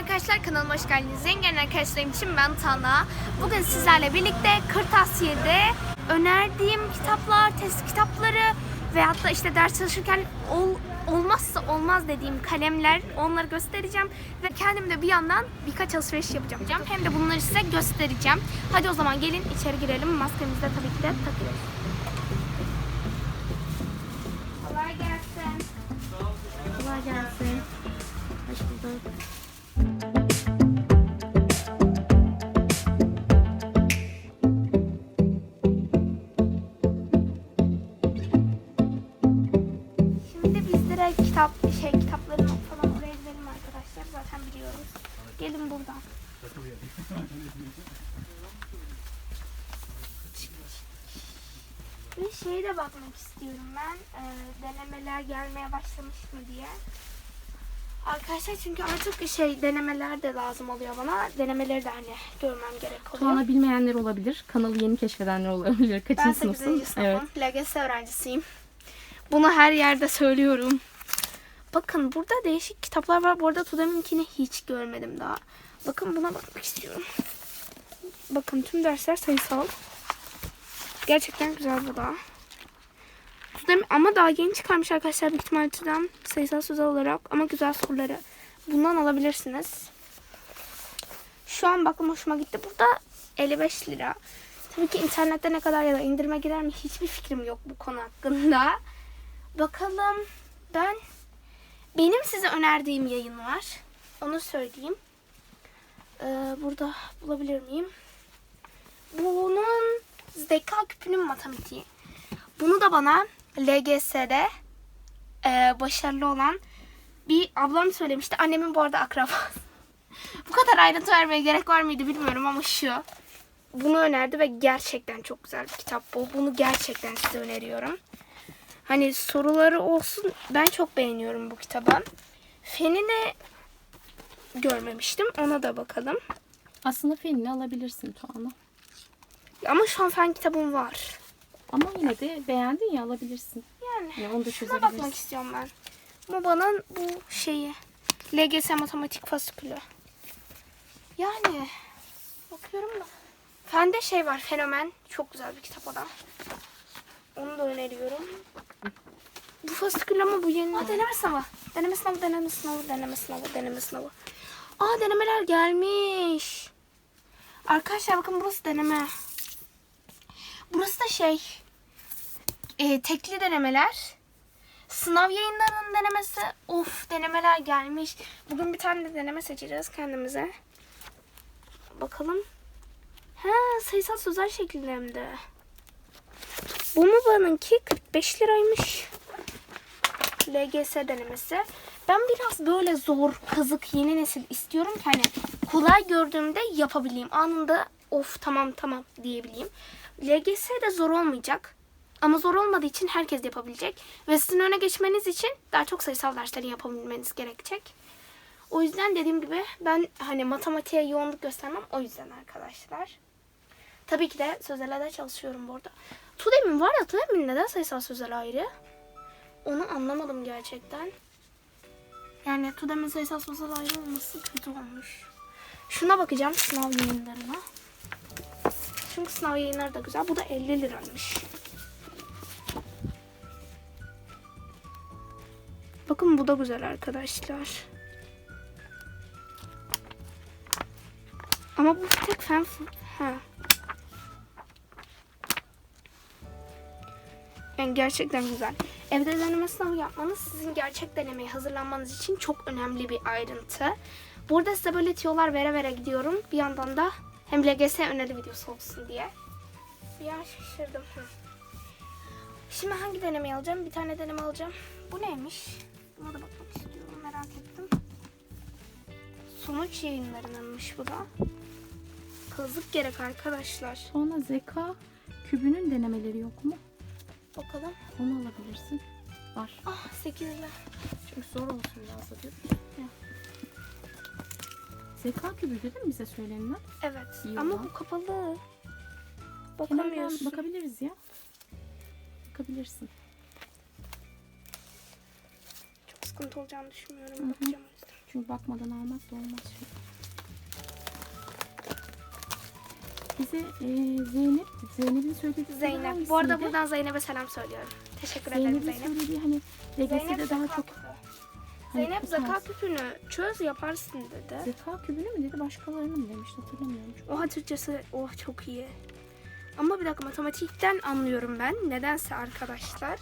arkadaşlar kanalıma hoş geldiniz. Zengin arkadaşlarım için ben Tana. Bugün sizlerle birlikte Kırtasiye'de önerdiğim kitaplar, test kitapları ve hatta işte ders çalışırken ol, olmazsa olmaz dediğim kalemler onları göstereceğim. Ve kendim de bir yandan birkaç alışveriş yapacağım. Hem de bunları size göstereceğim. Hadi o zaman gelin içeri girelim. Maskemizi de tabii ki de takıyoruz. Kolay gelsin. Kolay gelsin. Hoş bulduk. Gelin buradan. Bir şeye de bakmak istiyorum ben. Ee, denemeler gelmeye başlamış mı diye. Arkadaşlar çünkü artık şey denemeler de lazım oluyor bana. Denemeleri de hani görmem gerek oluyor. Tuana bilmeyenler olabilir. Kanalı yeni keşfedenler olabilir. ben Kaçıncı 8. sınıfsın? sınıfım. LGS öğrencisiyim. Bunu her yerde söylüyorum. Bakın burada değişik kitaplar var. Bu arada Tudem'inkini hiç görmedim daha. Bakın buna bakmak istiyorum. Bakın tüm dersler sayısal. Gerçekten güzel bu da. Tudem ama daha yeni çıkarmış arkadaşlar büyük ihtimalle Tudem sayısal sözel olarak ama güzel soruları. Bundan alabilirsiniz. Şu an bakın hoşuma gitti. Burada 55 lira. Tabii ki internette ne kadar ya da indirime girer mi hiçbir fikrim yok bu konu hakkında. Bakalım ben benim size önerdiğim yayın var. Onu söyleyeyim. Ee, burada bulabilir miyim? Bunun zeka küpünün matematiği. Bunu da bana LGS'de e, başarılı olan bir ablam söylemişti. Annemin bu arada akrabası. bu kadar ayrıntı vermeye gerek var mıydı bilmiyorum ama şu. Bunu önerdi ve gerçekten çok güzel bir kitap bu. Bunu gerçekten size öneriyorum. Hani soruları olsun ben çok beğeniyorum bu kitabı. Fenini görmemiştim. Ona da bakalım. Aslında filmini alabilirsin Tuana. Ama şu an fen kitabım var. Ama yine de beğendin ya alabilirsin. Yani Ya onu da şuna bakmak istiyorum ben. Moba'nın bu şeyi. LGS matematik fasikülü. Yani bakıyorum da. Fende şey var fenomen. Çok güzel bir kitap o da. Onu da öneriyorum. Bu fasikül ama bu yeni. Aa deneme sınavı. Deneme sınavı, deneme sınavı, deneme sınavı, deneme sınavı. Aa denemeler gelmiş. Arkadaşlar bakın burası deneme. Burası da şey. e, tekli denemeler. Sınav yayınlarının denemesi. Of denemeler gelmiş. Bugün bir tane de deneme seçeceğiz kendimize. Bakalım. Ha sayısal sözel şeklinde. Bu mu banınki 45 liraymış. LGS denemesi. Ben biraz böyle zor, kazık, yeni nesil istiyorum ki hani kolay gördüğümde yapabileyim. Anında of tamam tamam diyebileyim. LGS de zor olmayacak. Ama zor olmadığı için herkes yapabilecek. Ve sizin öne geçmeniz için daha çok sayısal dersleri yapabilmeniz gerekecek. O yüzden dediğim gibi ben hani matematiğe yoğunluk göstermem. O yüzden arkadaşlar. Tabii ki de sözele de çalışıyorum bu arada. Tudem'in var ya Tudem'in neden sayısal sözel ayrı? Onu anlamadım gerçekten. Yani Tudem'in sayısal sözel ayrı olması kötü olmuş. Şuna bakacağım sınav yayınlarına. Çünkü sınav yayınları da güzel. Bu da 50 liraymış. Bakın bu da güzel arkadaşlar. Ama bu tek fen... Ha. Yani gerçekten güzel. Evde deneme sınavı yapmanız sizin gerçek denemeye hazırlanmanız için çok önemli bir ayrıntı. Burada size böyle tiyolar vere vere gidiyorum. Bir yandan da hem LGS öneri videosu olsun diye. Bir an şaşırdım. Şimdi hangi denemeyi alacağım? Bir tane deneme alacağım. Bu neymiş? Buna da bakmak istiyorum. Merak ettim. Sonuç yayınlarınınmış bu da. Kazık gerek arkadaşlar. Sonra zeka kübünün denemeleri yok mu? Bakalım. Onu alabilirsin. Var. Ah 8 lira. Çünkü zor olsun biraz da diyor. Zeka kübü değil mi bize söylenilen? Evet. İyi Ama olan. bu kapalı. Kenardan Bakamıyorsun. bakabiliriz ya. Bakabilirsin. Çok sıkıntı olacağını düşünmüyorum. Hı hı. Bakacağım o yüzden. Çünkü bakmadan almak da olmaz. Şimdi. Bize e, Zeynep, Zeynep'in söylediği Zeynep. Bu arada buradan Zeynep'e selam söylüyorum. Teşekkür ederim Zeynep'in Zeynep. söylediği hani LGS'de daha zeka çok küpü. hani Zeynep bu zeka küpünü çöz yaparsın dedi. Zeka kübünü mü dedi başkalarını mı demişti hatırlamıyorum. çok. Oha Türkçesi oh çok iyi. Ama bir dakika matematikten anlıyorum ben. Nedense arkadaşlar.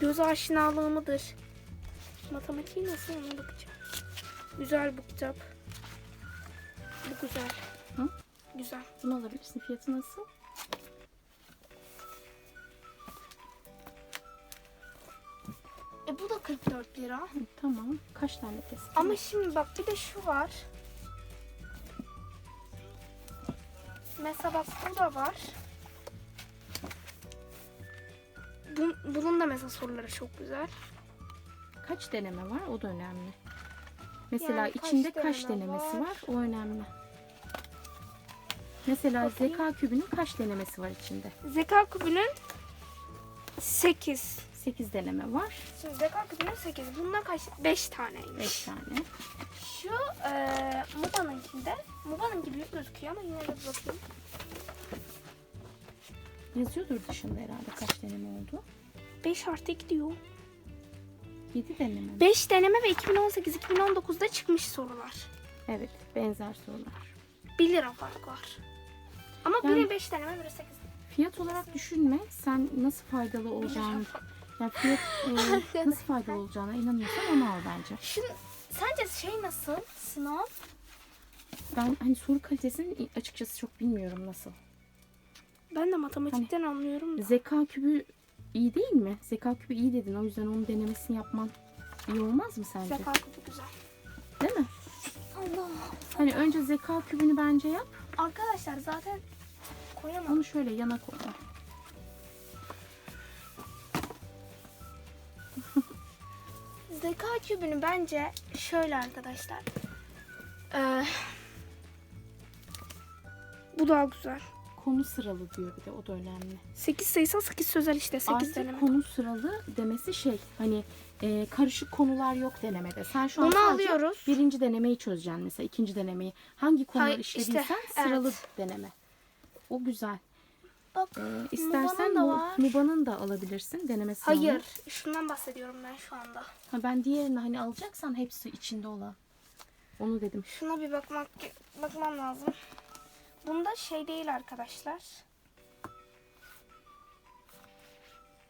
Göz aşinalığı mıdır? Matematiği nasıl ona bakacağım. Güzel bu kitap. Bu güzel. Hı? Güzel. Bunu alabilirsin. Fiyatı nasıl? E bu da 44 lira. Hı, tamam. Kaç tane test? Ama şimdi bak bir de şu var. Mesela bak bu da var. Bu, bunun da mesela soruları çok güzel. Kaç deneme var? O da önemli. Mesela Yani içinde kaç deneme denemesi var? var? O önemli. Mesela Bakayım. zeka kübünün kaç denemesi var içinde? Zeka küpünün 8. 8 deneme var. Şimdi zeka küpünün 8. Bundan kaç? 5 taneymiş. 5 tane. Şu eee Muba'nınkinde. Muba'nın gibi gözüküyor ama yine de bakayım. Yazıyordur dışında herhalde kaç deneme oldu. 5 artı 2 diyor. 7 deneme. mi? 5 deneme ve 2018-2019'da çıkmış sorular. Evet. Benzer sorular. 1 lira fark var. Ama Yani- biri 5 deneme biri 8 Fiyat olarak düşünme. Sen nasıl faydalı olacağını, yani fiyat e, nasıl faydalı olacağına inanıyorsan onu al bence. Şimdi sence şey nasıl? Sınav? Ben hani soru kalitesini açıkçası çok bilmiyorum nasıl. Ben de matematikten Hani anlıyorum da. Zeka kübü iyi değil mi? Zeka kübü iyi dedin. O yüzden onun denemesini yapman iyi olmaz mı sence? Zeka küpü güzel. Değil mi? Allah. Hani önce zeka kübünü bence yap. Arkadaşlar zaten koyamam. Onu şöyle yana koy. Zeka kübünü bence şöyle arkadaşlar. Ee, bu daha güzel. Konu sıralı diyor bir de o da önemli. 8 sayısal 8 sözel işte 8 Artık deneme. konu sıralı demesi şey hani e, karışık konular yok denemede. Sen şu an Bunu sadece alıyoruz. birinci denemeyi çözeceksin mesela ikinci denemeyi. Hangi konuları Hayır, işte, işlediysen sıralı evet. deneme. O güzel. Bak Ee, istersen da. Muba'nın da alabilirsin deneme sınavını. hayır. Şundan bahsediyorum ben şu anda. Ha, ben diğerini hani alacaksan hepsi içinde olan. Onu dedim. Şuna bir bakmak bakmam lazım. Bunda şey değil arkadaşlar.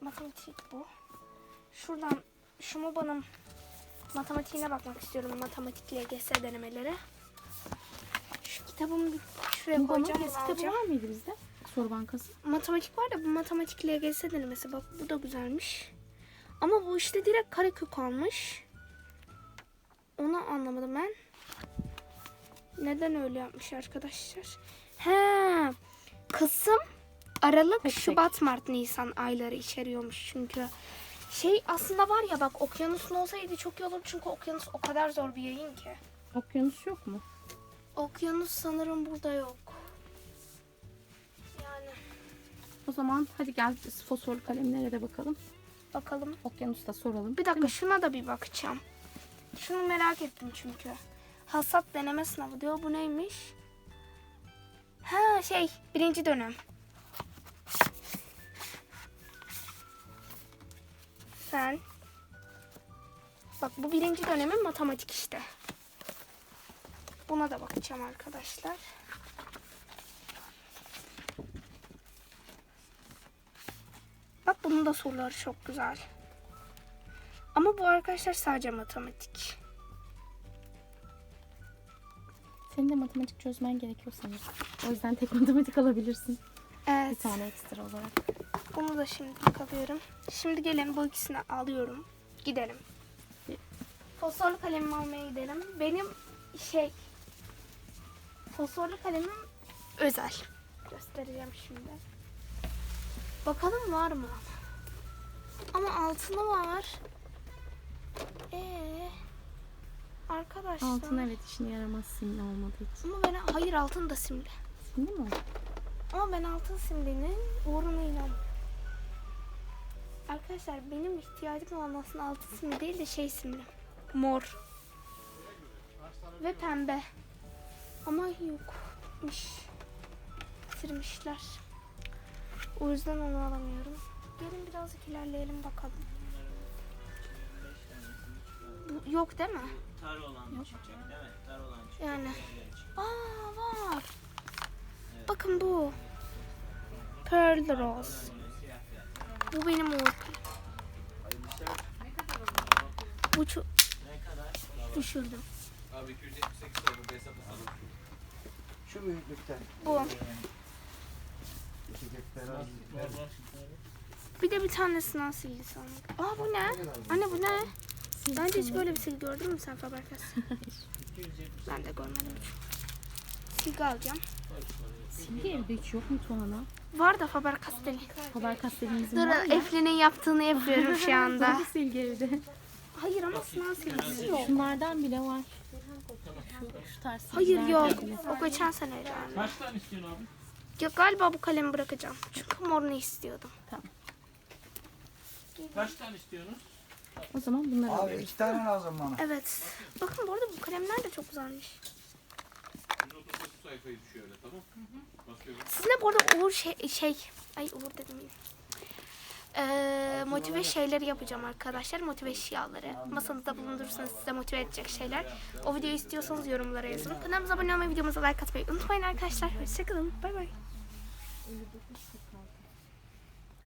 Matematik bu. Şuradan şu MOBA'nın matematiğine bakmak istiyorum. Matematik LGS denemeleri. Şu kitabımı bir şuraya Muba'nın koyacağım. bunu kitabı alacağım. var mıydı bizde? Soru bankası. Matematik var da bu matematik LGS denemesi. Bak bu da güzelmiş. Ama bu işte direkt karekök almış. Onu anlamadım ben. Neden öyle yapmış arkadaşlar? He, Kasım, Aralık, tek. Şubat, Mart, Nisan ayları içeriyormuş çünkü. Şey aslında var ya bak okyanusun olsaydı çok iyi olur çünkü okyanus o kadar zor bir yayın ki. Okyanus yok mu? Okyanus sanırım burada yok. Yani O zaman hadi gel fosforlu kalemlere de bakalım. bakalım. Okyanusta soralım. Bir dakika şuna da bir bakacağım. Şunu merak ettim çünkü. Hasat deneme sınavı diyor. Bu neymiş? Ha şey birinci dönem. Sen. Bak bu birinci dönemin matematik işte. Buna da bakacağım arkadaşlar. Bak bunun da soruları çok güzel. Ama bu arkadaşlar sadece matematik. Senin de matematik çözmen gerekiyor sanırım. O yüzden tek matematik alabilirsin. Bir Evet. tane ekstra olarak. Bunu da şimdi alıyorum. Şimdi gelin bu ikisini alıyorum. Gidelim. Fosforlu kalemimi almaya gidelim. Benim şey fosforlu kalemim özel. Göstereceğim şimdi. Bakalım var mı? Ama altını var. Arkadaşlar. Altın evet işine yaramaz simli olmadığı için. Ama ben hayır altın da simli. Simli mi? Ama ben altın simlinin uğruna inanmıyorum. Arkadaşlar benim ihtiyacım olan aslında altın simli değil de şey simli. Mor. Ve pembe. Ama yok. bitmiş. Bitirmişler. O yüzden onu alamıyorum. Gelin birazcık ilerleyelim bakalım. Bu, yok değil mi? Tar olan çıkacak değil mi? Tar olan çıkacak. Yani. Aa var. Bakın bu. Pearl Rose. Bu benim uğur. Bu çok Ne kadar? düşürdüm. Abi 278 oldu bir hesaplasalım. Şu büyüklükten. Bu. Bir de bir tanesini silgi sandık. Aa bu ne? Anne bu ne? Bence hiç böyle bir silgi gördün mü sen Faber-Castell? ben de görmedim hiç. Silgi alacağım. Silgi evde hiç yok mu Tuana? Var da Faber-Castell'in. Haber kastelimizin Dur var mı? Eflin'in yaptığını yapıyorum şu anda. Var silgi evde. Hayır ama sınav silgisi yok. Şunlardan bile var. Şu, şu tarz Hayır silgiler yok. bile. O geçen seneydi anne. Kaç tane istiyorsun abi? Ya galiba bu kalemi bırakacağım. Çünkü morunu istiyordum. Kaç tane istiyorsunuz? O zaman bunları Abi alıyoruz. iki tane lazım bana. Evet. Bakın bu arada bu kalemler de çok güzelmiş. 139 sayfayı düşüyor öyle tamam. Basıyorum. Sizinle bu arada Uğur şey, şey ay Uğur dedim yine. Ee, motive şeyleri yapacağım arkadaşlar. Motive eşyaları. Masanızda bulundurursanız size motive edecek şeyler. O videoyu istiyorsanız yorumlara yazın. Kanalımıza abone olmayı, videomuza like atmayı unutmayın arkadaşlar. Hoşçakalın. Bay bay.